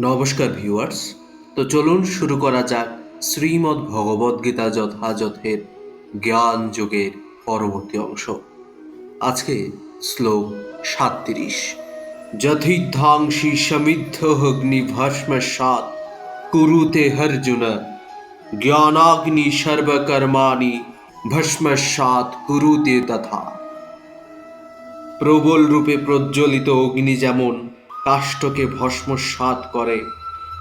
নমস্কার ভিউয়ার্স। তো চলুন শুরু করা যাক শ্রীমদ্ ভগবদ্গীতা যথাযথের জ্ঞান যোগের পরবর্তী অংশ। আজকে শ্লোক সাতত্রিশ। যথিদ্ধাংশি সমৃদ্ধ অগ্নি ভস্মসাত কুরুতে হর্জুন জ্ঞানাগ্নি সর্বকর্মাণি ভস্মসাত কুরুতে তথা। প্রবল রূপে প্রজ্বলিত অগ্নি যেমন কাষ্ঠকে ভস্মসাৎ করে।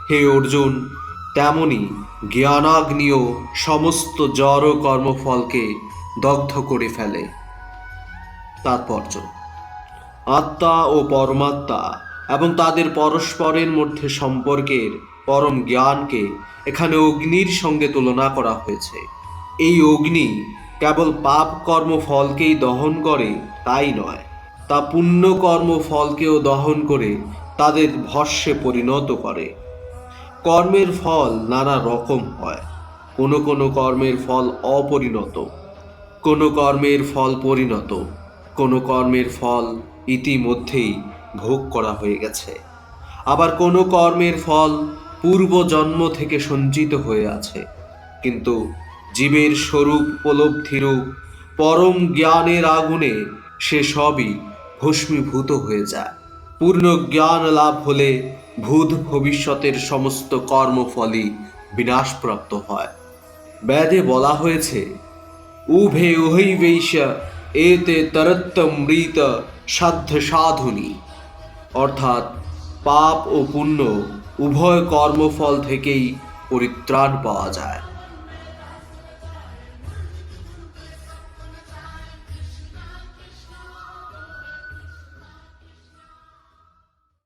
হে অর্জুন, তেমনি জ্ঞানাগ্নিও সমস্ত জড় কর্মফলকে দগ্ধ করে ফেলে। তাৎপর্য, আত্মা ও পরমাত্মা এবং তাদের পরস্পরের মধ্যে সম্পর্কের পরম জ্ঞানকে এখানে অগ্নির সঙ্গে তুলনা করা হয়েছে। এই অগ্নি কেবল পাপ কর্ম ফলকেই দহন করে, তাই নয়। তা পুণ্য কর্ম ফলকেও দহন করে তাদের ভস্যে পরিণত করে। কর্মের ফল নানা রকম হয়। কোনো কোনো কর্মের ফল অপরিণত, কোনো কর্মের ফল পরিণত, কোনো কর্মের ফল ইতিমধ্যেই ভোগ করা হয়ে গেছে। আবার কোনো কর্মের ফল পূর্ব জন্ম থেকে সঞ্চিত হয়ে আছে। কিন্তু জীবের স্বরূপ উপলব্ধিরূপ, পরম জ্ঞানের আগুনে সে সবই ভস্মীভূত হয়ে যায়। পূর্ণ জ্ঞান লাভ হলে ভূত ভবিষ্যতের সমস্ত কর্মফলই বিনাশপ্রাপ্ত হয়। বেদে বলা হয়েছে, উভে উহৈবেশ এতে তরত্তমৃত সাধ্য সাধুনি অর্থাৎ পাপ ও পুণ্য উভয় কর্মফল থেকেই পরিত্রাণ পাওয়া যায়।